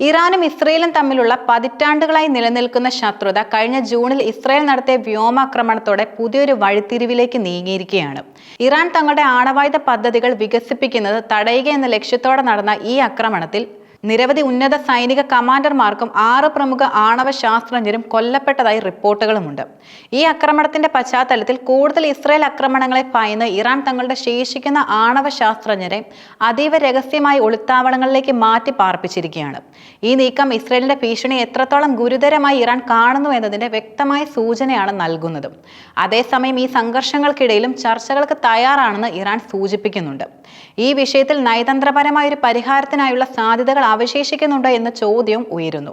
ഇറാനും ഇസ്രയേലും തമ്മിലുള്ള പതിറ്റാണ്ടുകളായി നിലനിൽക്കുന്ന ശത്രുത കഴിഞ്ഞ ജൂണിൽ ഇസ്രയേൽ നടത്തിയ വ്യോമാക്രമണത്തോടെ പുതിയൊരു വഴിത്തിരിവിലേക്ക് നീങ്ങിയിരിക്കുകയാണ്. ഇറാൻ തങ്ങളുടെ ആണവായുധ പദ്ധതികൾ വികസിപ്പിക്കുന്നത് തടയുക എന്ന ലക്ഷ്യത്തോടെ നടന്ന ഈ ആക്രമണത്തിൽ നിരവധി ഉന്നത സൈനിക കമാൻഡർമാർക്കും ആറ് പ്രമുഖ ആണവ ശാസ്ത്രജ്ഞരും കൊല്ലപ്പെട്ടതായി റിപ്പോർട്ടുകളുമുണ്ട്. ഈ ആക്രമണത്തിന്റെ പശ്ചാത്തലത്തിൽ കൂടുതൽ ഇസ്രായേൽ ആക്രമണങ്ങളെ പായുന്ന ഇറാൻ തങ്ങളുടെ ശേഷിക്കുന്ന ആണവ ശാസ്ത്രജ്ഞരെ അതീവ രഹസ്യമായി ഒളിത്താവളങ്ങളിലേക്ക് മാറ്റി പാർപ്പിച്ചിരിക്കുകയാണ്. ഈ നീക്കം ഇസ്രായേലിന്റെ ഭീഷണി എത്രത്തോളം ഗുരുതരമായി ഇറാൻ കാണുന്നു എന്നതിന്റെ വ്യക്തമായ സൂചനയാണ് നൽകുന്നത്. അതേസമയം ഈ സംഘർഷങ്ങൾക്കിടയിലും ചർച്ചകൾക്ക് തയ്യാറാണെന്ന് ഇറാൻ സൂചിപ്പിക്കുന്നുണ്ട്. ഈ വിഷയത്തിൽ നയതന്ത്രപരമായ ഒരു പരിഹാരത്തിനായുള്ള സാധ്യതകൾ അവശേഷിക്കുന്നുണ്ടോ എന്ന ചോദ്യവും ഉയരുന്നു.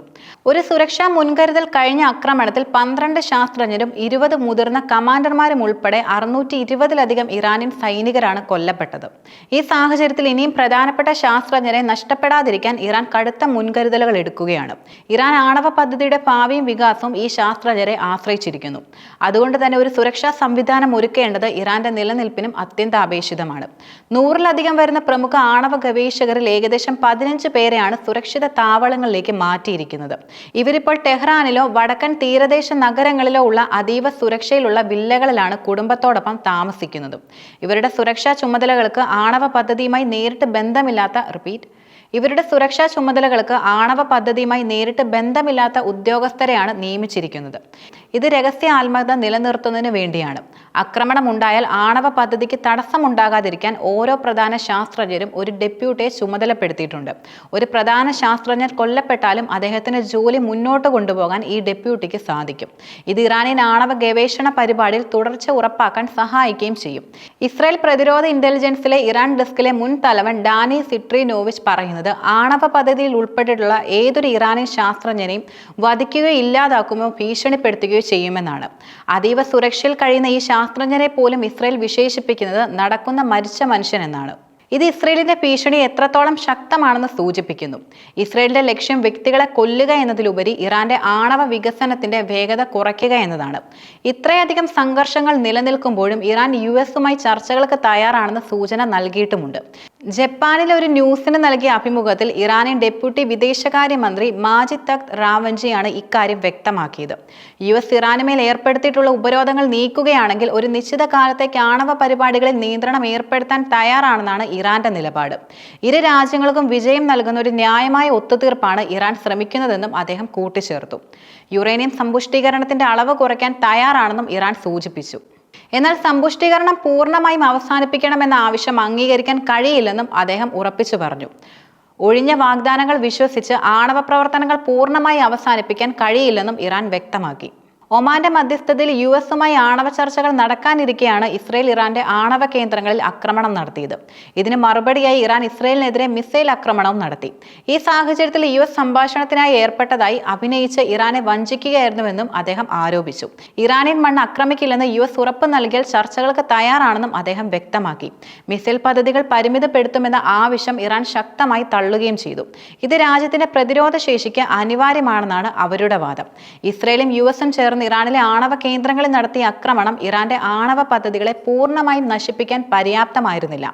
ഒരു സുരക്ഷാ മുൻകരുതൽ കഴിഞ്ഞ ആക്രമണത്തിൽ പന്ത്രണ്ട് ശാസ്ത്രജ്ഞരും ഇരുപത് മുതിർന്ന കമാൻഡർമാരും ഉൾപ്പെടെ അറുന്നൂറ്റി ഇരുപതിലധികം ഇറാനിയൻ സൈനികരാണ് കൊല്ലപ്പെട്ടത്. ഈ സാഹചര്യത്തിൽ ഇനിയും പ്രധാനപ്പെട്ട ശാസ്ത്രജ്ഞരെ നഷ്ടപ്പെടാതിരിക്കാൻ ഇറാൻ കടുത്ത മുൻകരുതലുകൾ എടുക്കുകയാണ്. ഇറാൻ ആണവ പദ്ധതിയുടെ ഭാവിയും വികാസവും ഈ ശാസ്ത്രജ്ഞരെ ആശ്രയിച്ചിരിക്കുന്നു. അതുകൊണ്ട് തന്നെ ഒരു സുരക്ഷാ സംവിധാനം ഒരുക്കേണ്ടത് ഇറാന്റെ നിലനിൽപ്പിനും അത്യന്താപേക്ഷിതമാണ്. നൂറിലധികം വരുന്ന പ്രമുഖ ആണവ ഗവേഷകരിൽ ഏകദേശം പതിനഞ്ച് പേരെയാണ് സുരക്ഷിത താവളങ്ങളിലേക്ക് മാറ്റിയിരിക്കുന്നത്. ഇവരിപ്പോൾ ടെഹ്റാനിലോ വടക്കൻ തീരദേശ നഗരങ്ങളിലോ ഉള്ള അതീവ സുരക്ഷയിലുള്ള വില്ലകളിലാണ് കുടുംബത്തോടൊപ്പം താമസിക്കുന്നത്. ഇവരുടെ സുരക്ഷാ ചുമതലകൾക്ക് ആണവ പദ്ധതിയുമായി നേരിട്ട് ബന്ധമില്ലാത്ത റിപ്പീറ്റ് ഇവരുടെ സുരക്ഷാ ചുമതലകൾക്ക് ആണവ പദ്ധതിയുമായി നേരിട്ട് ബന്ധമില്ലാത്ത ഉദ്യോഗസ്ഥരെയാണ് നിയമിച്ചിരിക്കുന്നത്. ഇത് രഹസ്യ ആത്മകത നിലനിർത്തുന്നതിന് വേണ്ടിയാണ്. ആക്രമണം ഉണ്ടായാൽ ആണവ പദ്ധതിക്ക് തടസ്സമുണ്ടാകാതിരിക്കാൻ ഓരോ പ്രധാന ശാസ്ത്രജ്ഞരും ഒരു ഡെപ്യൂട്ടിയെ ചുമതലപ്പെടുത്തിയിട്ടുണ്ട്. ഒരു പ്രധാന ശാസ്ത്രജ്ഞർ കൊല്ലപ്പെട്ടാലും അദ്ദേഹത്തിന്റെ ജോലി മുന്നോട്ട് കൊണ്ടുപോകാൻ ഈ ഡെപ്യൂട്ടിക്ക് സാധിക്കും. ഇത് ഇറാനിയൻ ആണവ ഗവേഷണ പരിപാടിയിൽ തുടർച്ച ഉറപ്പാക്കാൻ സഹായിക്കുകയും ചെയ്യും. ഇസ്രായേൽ പ്രതിരോധ ഇന്റലിജൻസിലെ ഇറാൻ ഡെസ്കിലെ മുൻ തലവൻ ഡാനി സിട്രിനോവിച്ച് പറയുന്നത് ആണവ പദ്ധതിയിൽ ഉൾപ്പെട്ടിട്ടുള്ള ഏതൊരു ഇറാനിയൻ ശാസ്ത്രജ്ഞനെയും വധിക്കുകയോ ഇല്ലാതാക്കുമോ ഭീഷണിപ്പെടുത്തുകയോ ചെയ്യുമെന്നാണ്. അതീവ സുരക്ഷയിൽ കഴിയുന്ന ഈ ശാസ്ത്രജ്ഞരെ പോലും ഇസ്രയേൽ വിശേഷിപ്പിക്കുന്നത് നടക്കുന്ന മരിച്ച മനുഷ്യൻ എന്നാണ്. ഇത് ഇസ്രയേലിന്റെ ഭീഷണി എത്രത്തോളം ശക്തമാണെന്ന് സൂചിപ്പിക്കുന്നു. ഇസ്രയേലിന്റെ ലക്ഷ്യം വ്യക്തികളെ കൊല്ലുക എന്നതിലുപരി ഇറാന്റെ ആണവ വികസനത്തിന്റെ വേഗത കുറയ്ക്കുക എന്നതാണ്. ഇത്രയധികം സംഘർഷങ്ങൾ നിലനിൽക്കുമ്പോഴും ഇറാൻ യു എസുമായി ചർച്ചകൾക്ക് തയ്യാറാണെന്ന് സൂചന നൽകിയിട്ടുമുണ്ട്. ജപ്പാനിലെ ഒരു ന്യൂസിന് നൽകിയ അഭിമുഖത്തിൽ ഇറാനിയൻ ഡെപ്യൂട്ടി വിദേശകാര്യമന്ത്രി മാജിദ് തഖ്ത് റാവഞ്ചിയാണ് ഇക്കാര്യം വ്യക്തമാക്കിയത്. യു എസ് ഇറാനുമേൽ ഏർപ്പെടുത്തിയിട്ടുള്ള ഉപരോധങ്ങൾ നീക്കുകയാണെങ്കിൽ ഒരു നിശ്ചിത കാലത്തേക്ക് ആണവ പരിപാടികളിൽ നിയന്ത്രണം ഏർപ്പെടുത്താൻ തയ്യാറാണെന്നാണ് ഇറാന്റെ നിലപാട്. ഇരു രാജ്യങ്ങൾക്കും വിജയം നൽകുന്ന ഒരു ന്യായമായ ഒത്തുതീർപ്പാണ് ഇറാൻ ശ്രമിക്കുന്നതെന്നും അദ്ദേഹം കൂട്ടിച്ചേർത്തു. യുറേനിയം സമ്പുഷ്ടീകരണത്തിന്റെ അളവ് കുറയ്ക്കാൻ തയ്യാറാണെന്നും ഇറാൻ സൂചിപ്പിച്ചു. എന്നാൽ സമ്പുഷ്ടീകരണം പൂർണമായും അവസാനിപ്പിക്കണമെന്ന ആവശ്യം അംഗീകരിക്കാൻ കഴിയില്ലെന്നും അദ്ദേഹം ഉറപ്പിച്ചു പറഞ്ഞു. ഒഴിഞ്ഞ വാഗ്ദാനങ്ങൾ വിശ്വസിച്ച് ആണവ പ്രവർത്തനങ്ങൾ പൂർണമായി അവസാനിപ്പിക്കാൻ കഴിയില്ലെന്നും ഇറാൻ വ്യക്തമാക്കി. ഒമാന്റെ മധ്യസ്ഥതയിൽ യു എസുമായി ആണവ ചർച്ചകൾ നടക്കാനിരിക്കെയാണ് ഇസ്രയേൽ ഇറാന്റെ ആണവ കേന്ദ്രങ്ങളിൽ ആക്രമണം നടത്തിയത്. ഇതിന് മറുപടിയായി ഇറാൻ ഇസ്രയേലിനെതിരെ മിസൈൽ ആക്രമണവും നടത്തി. ഈ സാഹചര്യത്തിൽ യു എസ് സംഭാഷണത്തിനായി ഏർപ്പെട്ടതായി അഭിനയിച്ച് ഇറാനെ വഞ്ചിക്കുകയായിരുന്നുവെന്നും അദ്ദേഹം ആരോപിച്ചു. ഇറാനിയൻ മണ്ണ് ആക്രമിക്കില്ലെന്ന് യു എസ് ഉറപ്പ് നൽകിയാൽ ചർച്ചകൾക്ക് തയ്യാറാണെന്നും അദ്ദേഹം വ്യക്തമാക്കി. മിസൈൽ പദ്ധതികൾ പരിമിതപ്പെടുത്തുമെന്ന ആവശ്യം ഇറാൻ ശക്തമായി തള്ളുകയും ചെയ്തു. ഇത് രാജ്യത്തിന്റെ പ്രതിരോധ ശേഷിക്ക് അനിവാര്യമാണെന്നാണ് അവരുടെ വാദം. ഇസ്രയേലും യു എസും ചേർന്ന് ഇറാനിലെ ആണവ കേന്ദ്രങ്ങളിൽ നടത്തിയ ആക്രമണം ഇറാന്റെ ആണവ പദ്ധതികളെ പൂർണമായും നശിപ്പിക്കാൻ പര്യാപ്തമായിരുന്നില്ല.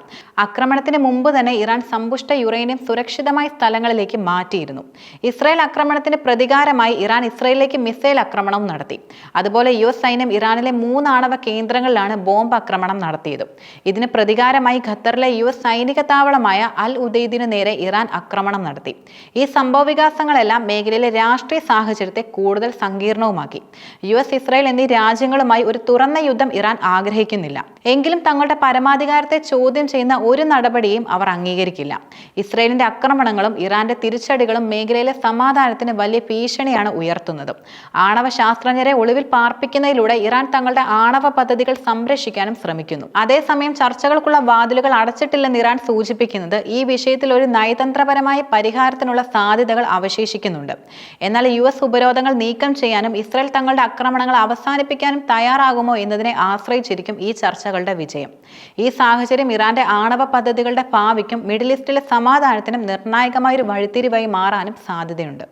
ആക്രമണത്തിന് മുമ്പ് തന്നെ ഇറാൻ സമ്പുഷ്ട യുറേനിയം സുരക്ഷിതമായ സ്ഥലങ്ങളിലേക്ക് മാറ്റിയിരുന്നു. ഇസ്രായേൽ ആക്രമണത്തിന് പ്രതികാരമായി ഇറാൻ ഇസ്രായേലിലേക്ക് മിസൈൽ ആക്രമണം നടത്തി. അതുപോലെ യു എസ് സൈന്യം ഇറാനിലെ മൂന്ന് ആണവ കേന്ദ്രങ്ങളിലാണ് ബോംബ് ആക്രമണം നടത്തിയത്. ഇതിന് പ്രതികാരമായി ഖത്തറിലെ യു എസ് സൈനിക താവളമായ അൽ ഉദയ്ദിനു നേരെ ഇറാൻ ആക്രമണം നടത്തി. ഈ സംഭവ വികാസങ്ങളെല്ലാം മേഖലയിലെ രാഷ്ട്രീയ സാഹചര്യത്തെ കൂടുതൽ സങ്കീർണവുമാക്കി. യു എസ് ഇസ്രായേൽ എന്നീ രാജ്യങ്ങളുമായി ഒരു തുറന്ന യുദ്ധം ഇറാൻ ആഗ്രഹിക്കുന്നില്ല. എങ്കിലും തങ്ങളുടെ പരമാധികാരത്തെ ചോദ്യം ചെയ്യുന്ന ഒരു നടപടിയും അവർ അംഗീകരിക്കില്ല. ഇസ്രായേലിന്റെ ആക്രമണങ്ങളും ഇറാന്റെ തിരിച്ചടികളും മേഖലയിലെ സമാധാനത്തിന് വലിയ ഭീഷണിയാണ് ഉയർത്തുന്നത്. ആണവ ശാസ്ത്രജ്ഞരെ ഒളിവിൽ പാർപ്പിക്കുന്നതിലൂടെ ഇറാൻ തങ്ങളുടെ ആണവ പദ്ധതികൾ സംരക്ഷിക്കാനും ശ്രമിക്കുന്നു. അതേസമയം ചർച്ചകൾക്കുള്ള വാതിലുകൾ അടച്ചിട്ടില്ലെന്ന് ഇറാൻ സൂചിപ്പിക്കുന്നത് ഈ വിഷയത്തിൽ ഒരു നയതന്ത്രപരമായ പരിഹാരത്തിനുള്ള സാധ്യതകൾ അവശേഷിക്കുന്നുണ്ട്. എന്നാൽ യു എസ് ഉപരോധങ്ങൾ നീക്കം ചെയ്യാനും ഇസ്രായേൽ തങ്ങളുടെ ആക്രമണങ്ങൾ അവസാനിപ്പിക്കാനും തയ്യാറാകുമോ എന്നതിനെ ആശ്രയിച്ചിരിക്കും ഈ ചർച്ചകളുടെ വിജയം. ഈ സാഹചര്യം ഇറാന്റെ ആണവ പദ്ധതികളുടെ ഭാവിക്കും മിഡിൽ ഈസ്റ്റിലെ സമാധാനത്തിനും നിർണായകമായ ഒരു വഴിത്തിരിവായി മാറാനും സാധ്യതയുണ്ട്.